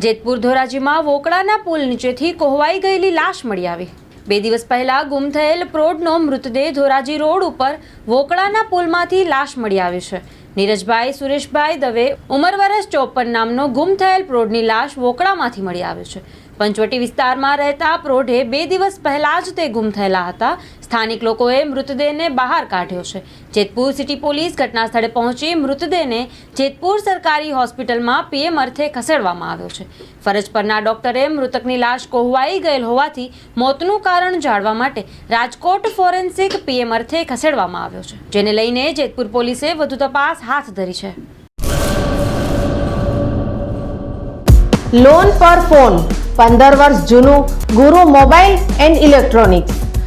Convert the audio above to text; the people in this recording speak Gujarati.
જેતપુર ધોરાજીમાં વોકળાના પુલ નીચેથી કોહવાઈ ગયેલી લાશ મળી આવી. બે દિવસ પહેલા ગુમ થયેલ પ્રૌઢનો મૃતદેહ ધોરાજી રોડ ઉપર વોકળાના પુલમાંથી લાશ મળી આવી છે. નીરજભાઈ, સુરેશભાઈ દવે, ઉંમર વરસ ચોપન નામનો ગુમ થયેલ પ્રૌઢની લાશ વોકળામાંથી મળી આવી છે. પંચવટી વિસ્તારમાં રહેતા પ્રૌઢે બે દિવસ પહેલા જ તે ગુમ થયેલા હતા. સ્થાનિક લોકોએ મૃતદેહને બહાર કાઢ્યો છે. જેતપુર સિટી પોલીસ ઘટના સ્થળે પહોંચી મૃતદેહને જેતપુર સરકારી હોસ્પિટલમાં પીએમ અર્થે ખસેડવામાં આવ્યો છે. ફરજ પરના ડોક્ટરે મૃતકની લાશ કોહવાઈ ગયેલ હોવાથી મોતનું કારણ જાણવા માટે રાજકોટ ફોરેન્સિક પીએમ અર્થે ખસેડવામાં આવ્યો છે. જેને લઈને જેતપુર પોલીસે વધુ તપાસ હાથ ધરી છે. લોન પર ફોન પંદર વર્ષ જૂનું ગુરુ મોબાઈલ એન્ડ ઇલેક્ટ્રોનિક્સ.